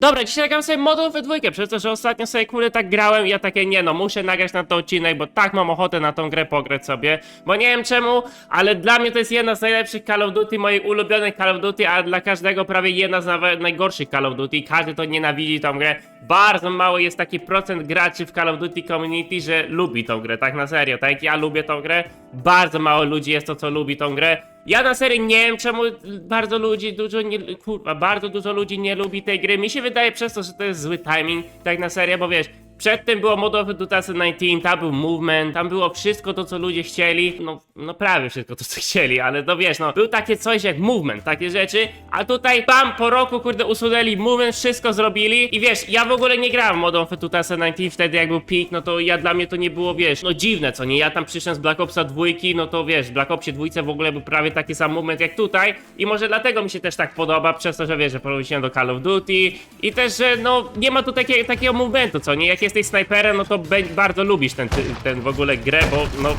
Dobra, dzisiaj gram sobie modą we dwójkę, przez to, że ostatnio sobie kurde tak grałem i ja takie nie no, muszę nagrać na to odcinek, bo tak mam ochotę na tą grę pograć sobie, bo nie wiem czemu, ale dla mnie to jest jedna z najlepszych Call of Duty, moich ulubionych Call of Duty, a dla każdego prawie jedna z najgorszych Call of Duty każdy to nienawidzi tą grę. Bardzo mały jest taki procent graczy w Call of Duty Community, że lubi tą grę, tak na serio, tak jak ja lubię tą grę, bardzo mało ludzi jest to, co lubi tą grę. Ja na serio nie wiem czemu bardzo ludzi, dużo nie, kurwa, bardzo dużo ludzi nie lubi tej gry. Mi się wydaje przez to, że to jest zły timing, tak na serio, bo wiesz, przedtem było Model of 2019, tam był movement, tam było wszystko to, co ludzie chcieli, no, no prawie wszystko to, co chcieli, ale no wiesz, no, był takie coś jak movement, takie rzeczy, a tutaj bam, po roku, kurde, usunęli movement, wszystko zrobili i wiesz, ja w ogóle nie grałem Modern Warfare 2019 wtedy jak był peak, no to ja dla mnie to nie było, wiesz, no dziwne, co nie, ja tam przyszedłem z Black Opsa dwójki, no to wiesz, w Black Opsie dwójce w ogóle był prawie taki sam moment jak tutaj i może dlatego mi się też tak podoba, przez to, że wiesz, że powróciłem do Call of Duty i też, że no, nie ma tu takie, takiego momentu, co nie, jak jesteś snajperem, no to bardzo lubisz ten, ten w ogóle grę, bo no,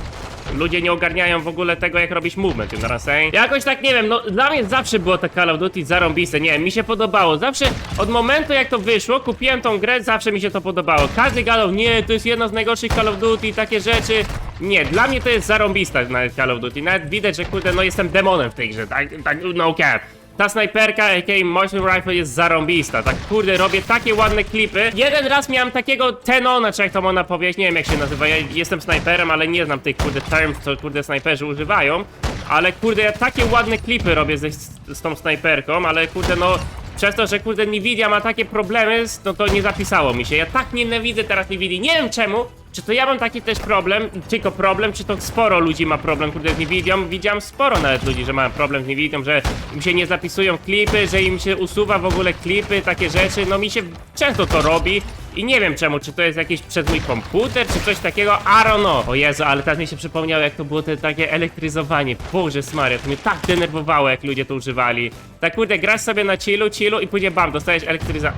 Ludzie nie ogarniają w ogóle tego, jak robić movement, you know? Jakoś tak, nie wiem, no dla mnie zawsze było to Call of Duty zarąbiste, nie mi się podobało. Zawsze, od momentu jak to wyszło, kupiłem tą grę, zawsze mi się to podobało. Każdy gadał, nie, to jest jedna z najgorszych Call of Duty, takie rzeczy. Nie, dla mnie to jest zarąbista nawet Call of Duty. Nawet widać, że kurde, no jestem demonem w tej grze, tak, tak, no cap. Ta snajperka, a.k.a. Motion Rifle jest zarąbista, tak kurde, robię takie ładne klipy. Jeden raz miałem takiego Tenona, czy jak to można powiedzieć, nie wiem jak się nazywa, ja jestem snajperem, ale nie znam tych kurde terms, co kurde snajperzy używają. Ale kurde, ja takie ładne klipy robię z, z tą snajperką, ale kurde no... Przez to, że kurde Nvidia ma takie problemy, no to nie zapisało mi się. Ja tak nienawidzę teraz Nvidia. Nie wiem czemu. Czy to ja mam taki też problem, tylko problem, czy to sporo ludzi ma problem, kurde, z Nvidią? Widziałem sporo nawet ludzi, że mają problem z Nvidią, że im się nie zapisują klipy, że im się usuwa w ogóle klipy, takie rzeczy, no mi się często to robi i nie wiem czemu, czy to jest jakiś przez mój komputer, czy coś takiego, I don't know. O Jezu, ale teraz mi się przypomniało, jak to było te takie elektryzowanie, Boże Maria, to mnie tak denerwowało, jak ludzie to używali. Tak kurde, grasz sobie na chillu, chillu i później bam, dostajesz elektryza...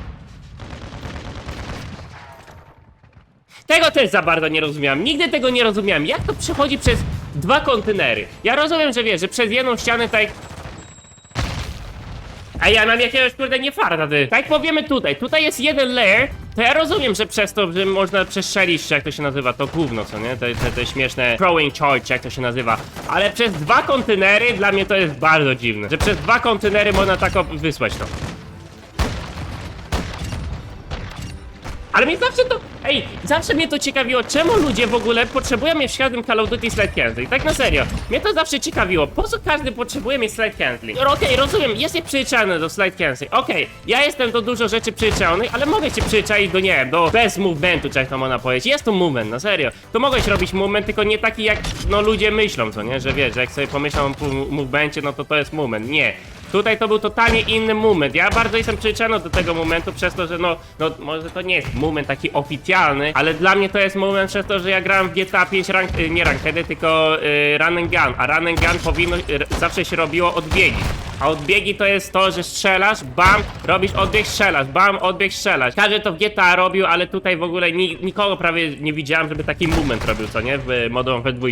Tego też za bardzo nie rozumiałem. Nigdy tego nie rozumiałem. Jak to przechodzi przez dwa kontenery? Ja rozumiem, że wiesz, że przez jedną ścianę tak. A ja mam jakiegoś kurde nie farta, ty. Tak powiemy tutaj, tutaj jest jeden layer, to ja rozumiem, że przez to, że można przestrzelić, czy jak to się nazywa, to gówno, co nie? Te, te, te śmieszne throwing charge, jak to się nazywa. Ale przez dwa kontenery dla mnie to jest bardzo dziwne. Że przez dwa kontenery można tak wysłać to. Ale mnie zawsze to. Ej, zawsze mnie to ciekawiło, czemu ludzie w ogóle potrzebują mieć w każdym Call of Duty slide. Tak na serio. Mnie to zawsze ciekawiło. Po co każdy potrzebuje mieć slide canceling? No, Okej, rozumiem, jesteś przyzwyczajony do slide canceling. Okej, ja jestem do dużo rzeczy przyzwyczajony, ale mogę się przyzwyczaić do nie do bez movementu, czy jak to można powiedzieć. Jest to movement, na serio. To mogłeś robić movement, tylko nie taki jak no ludzie myślą, co nie? Że wiesz, że jak sobie pomyślą o movemencie, no to to jest movement. Nie. Tutaj to był totalnie inny moment. Ja bardzo jestem przyzwyczajony do tego momentu przez to, że no, no może to nie jest moment taki oficjalny, ale dla mnie to jest moment przez to, że ja grałem w GTA 5 rank, y, nie rankedy, tylko y, run and gun, a run and gun powinno, y, zawsze się robiło odbiegi. A odbiegi to jest to, że strzelasz, bam, robisz odbieg, strzelasz, bam, odbieg, strzelasz. Każdy to w GTA robił, ale tutaj w ogóle ni nikogo prawie nie widziałem, żeby taki moment robił, co nie? W Modern Warfare 2.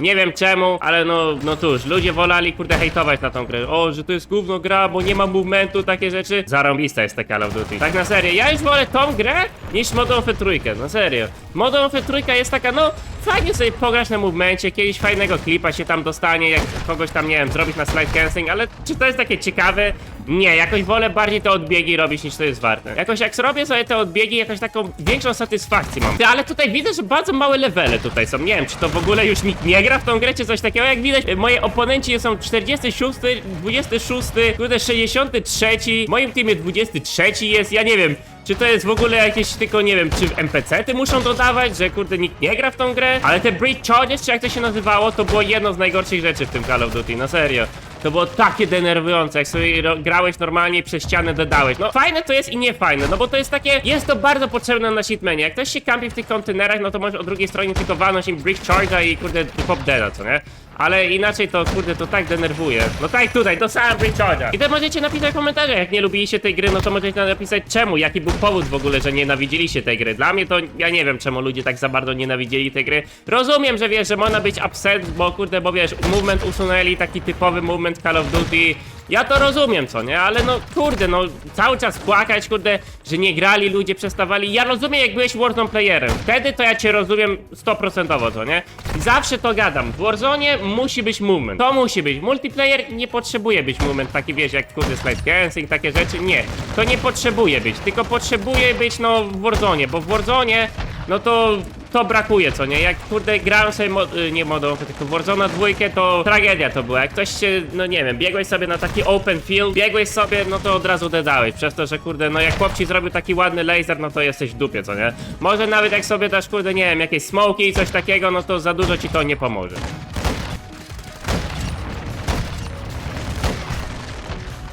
Nie wiem czemu, ale no, no cóż, ludzie wolali kurde hejtować na tą grę. O, że to jest gówno gra, bo nie ma movementu, takie rzeczy. Zarąbista jest ta Call of Duty. Tak na serio, ja już wolę tą grę niż Modern Warfare 3, na serio. Modern Warfare 3 jest taka, no, fajnie sobie pograć na movemencie, kiedyś fajnego klipa się tam dostanie, jak kogoś tam, nie wiem, zrobić na slide cancing, ale czy to jest takie ciekawe? Nie, jakoś wolę bardziej te odbiegi robić niż to jest warte. Jakoś jak zrobię sobie te odbiegi, jakoś taką większą satysfakcję mam. Ty, ale tutaj widzę, że bardzo małe levele tutaj są. Nie wiem, czy to w ogóle już nikt nie gra w tą grę, czy coś takiego. Jak widać, moi oponenci są 46, 26, kurde 63, w moim teamie 23 jest, ja nie wiem. Czy to jest w ogóle jakieś tylko, nie wiem, czy NPC-ty muszą dodawać, że kurde nikt nie gra w tą grę? Ale te Breach Charges, czy jak to się nazywało, to było jedno z najgorszych rzeczy w tym Call of Duty, no serio. To było takie denerwujące, jak sobie grałeś normalnie i przez ścianę dodałeś. No fajne to jest i nie fajne, no bo to jest takie, jest to bardzo potrzebne na shitmanie. Jak ktoś się kampi w tych kontenerach, no to możesz o drugiej stronie tylko walnąć im Breach Charge'a i kurde pop deada, co nie? Ale inaczej to kurde to tak denerwuje. No tak tutaj, dostałem Breach Charge'a. I też możecie napisać w komentarzach, jak nie lubiliście tej gry, no to możecie napisać czemu, jaki był powód w ogóle, że nienawidziliście tej gry. Dla mnie to, ja nie wiem czemu ludzie tak za bardzo nienawidzili tej gry. Rozumiem, że wiesz, że można być upset, bo kurde, bo wiesz, movement usunęli, taki typowy movement Call of Duty, Ja to rozumiem, co nie? Ale no kurde, no cały czas płakać, kurde, że nie grali, ludzie przestawali. Ja rozumiem, jak byłeś Warzone playerem. Wtedy to ja cię rozumiem 100%, co nie? Zawsze to gadam. W Warzone musi być movement. To musi być. Multiplayer nie potrzebuje być movement, taki wiesz, jak kurde slide cancing, takie rzeczy. Nie. To nie potrzebuje być, tylko potrzebuje być no w Warzone, bo w Warzone no to to brakuje, co nie? Jak kurde grałem sobie, mo y, nie modą, tylko Warzone dwójkę, to tragedia to była. Jak ktoś się, no nie wiem, biegłeś sobie na taki open field, biegłeś sobie, no to od razu dedałeś, przez to, że kurde, no jak chłop ci zrobił taki ładny laser, no to jesteś w dupie, co nie? Może nawet jak sobie dasz, kurde, nie wiem, jakieś smoki i coś takiego, no to za dużo ci to nie pomoże.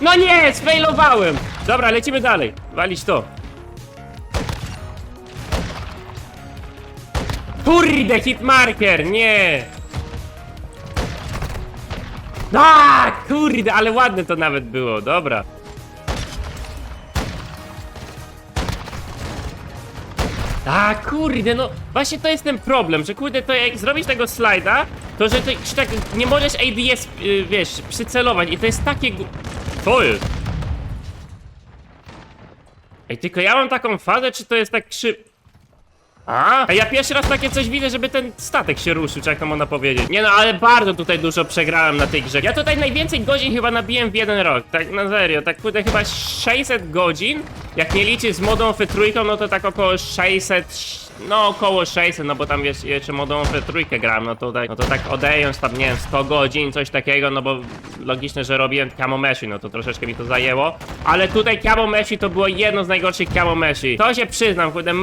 No nie, sfailowałem! Dobra, lecimy dalej. Walić to. Kurde, hitmarker, nie! A, kurde, ale ładne to nawet było, dobra. A, kurde, no właśnie to jest ten problem, że kurde, to jak zrobisz tego slajda, to że to, czy tak nie możesz ADS, y, wiesz, przycelować i to jest takie... Co jest? Ej, tylko ja mam taką fazę, czy to jest tak szyb... A? A ja pierwszy raz takie coś widzę, żeby ten statek się ruszył, czy jak to można powiedzieć. Nie no, ale bardzo tutaj dużo przegrałem na tej grze. Ja tutaj najwięcej godzin chyba nabiłem w jeden rok, tak na serio, tak kurde chyba 600 godzin. Jak nie liczyć z modą F3, no to tak około 600, no około 600, no bo tam wiesz, jeszcze modą F3 gram, no to tak, no to tak odejąc tam, nie wiem, 100 godzin, coś takiego, no bo logiczne, że robiłem camo meshi, no to troszeczkę mi to zajęło. Ale tutaj camo meshi to było jedno z najgorszych camo meshi. To się przyznam, kurde,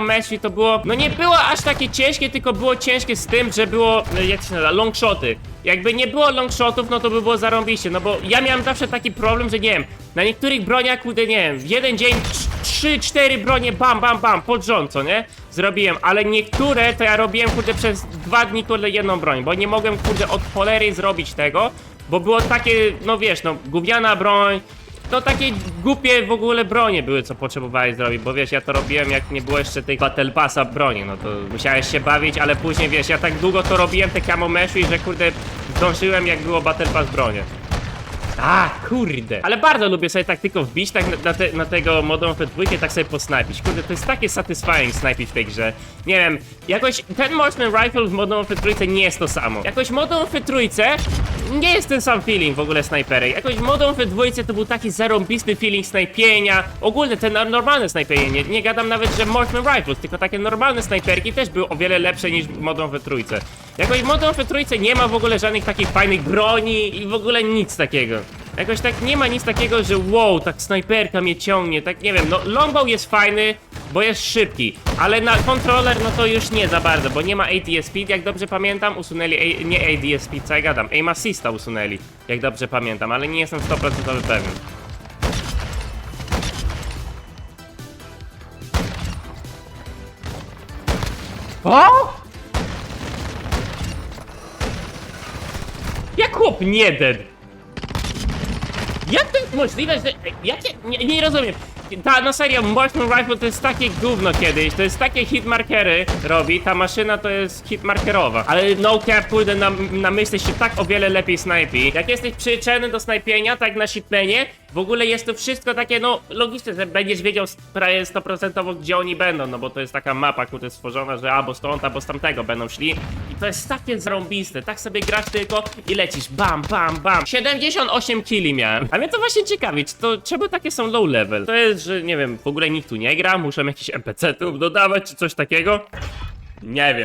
meshi to było, no nie było aż takie ciężkie, tylko było ciężkie z tym, że było, e, jak się nazywa, longshoty. Jakby nie było longshotów, no to by było zarąbiście, no bo ja miałem zawsze taki problem, że nie wiem, na niektórych broniach, kurde, nie wiem, w jeden dzień 3-4 bronie, bam, bam, bam, pod rząd, co nie? Zrobiłem, ale niektóre to ja robiłem, kurde, przez dwa dni, kurde, jedną broń, bo nie mogłem, kurde, od cholery zrobić tego, bo było takie, no wiesz, no, gówniana broń, no takie głupie w ogóle bronie były, co potrzebowałeś zrobić, bo wiesz, ja to robiłem jak nie było jeszcze tych Battle Passa broni, no to musiałeś się bawić, ale później wiesz, ja tak długo to robiłem, te camo meshi, że kurde, zdążyłem jak było Battle Pass bronie. A, kurde. Ale bardzo lubię sobie tak tylko wbić, tak na, na, te, na tego Modern Warfare 2, tak sobie posnajpić. Kurde, to jest takie satisfying snajpić w tej grze. Nie wiem, jakoś ten Marksman Rifle w Modern Warfare 3 nie jest to samo. Jakoś Modern Warfare 3 nie jest ten sam feeling w ogóle snajperek. Jakoś w Modern Warfare 2 to był taki zarąbisty feeling snajpienia. Ogólnie te no- normalne snajpienie, nie, gadam nawet, że Marksman Rifles, tylko takie normalne snajperki też były o wiele lepsze niż w Modern Warfare 3. Jakoś w Modern Warfare 3 nie ma w ogóle żadnych takich fajnych broni i w ogóle nic takiego. Jakoś tak nie ma nic takiego, że wow, tak snajperka mnie ciągnie, tak nie wiem, no longbow jest fajny, bo jest szybki, ale na kontroler no to już nie za bardzo, bo nie ma ADS speed, jak dobrze pamiętam, usunęli, A, nie ADS speed, co ja gadam, aim assista usunęli, jak dobrze pamiętam, ale nie jestem 100% pewien. O! Jak chłop nie dead? Jak to jest możliwe, że... Jak ja, nie, nie rozumiem. Ta, no serio, Marksman Rifle to jest takie gówno kiedyś, to jest takie hitmarkery robi, ta maszyna to jest hitmarkerowa. Ale no cap, kurde, na, na myśli się tak o wiele lepiej snajpi. Jak jesteś przyczynny do snajpienia, tak na shipmenie, w ogóle jest to wszystko takie, no, logiczne, że będziesz wiedział prawie 100% gdzie oni będą, no bo to jest taka mapa, kurde, stworzona, że albo stąd, albo z tamtego będą szli. To jest takie zarąbiste, tak sobie grasz tylko i lecisz, bam, bam, bam. 78 killi miałem. A mnie to właśnie ciekawi, czy to, czemu takie są low level? To jest, że nie wiem, w ogóle nikt tu nie gra, muszę jakiś NPC-ów dodawać, czy coś takiego? Nie wiem.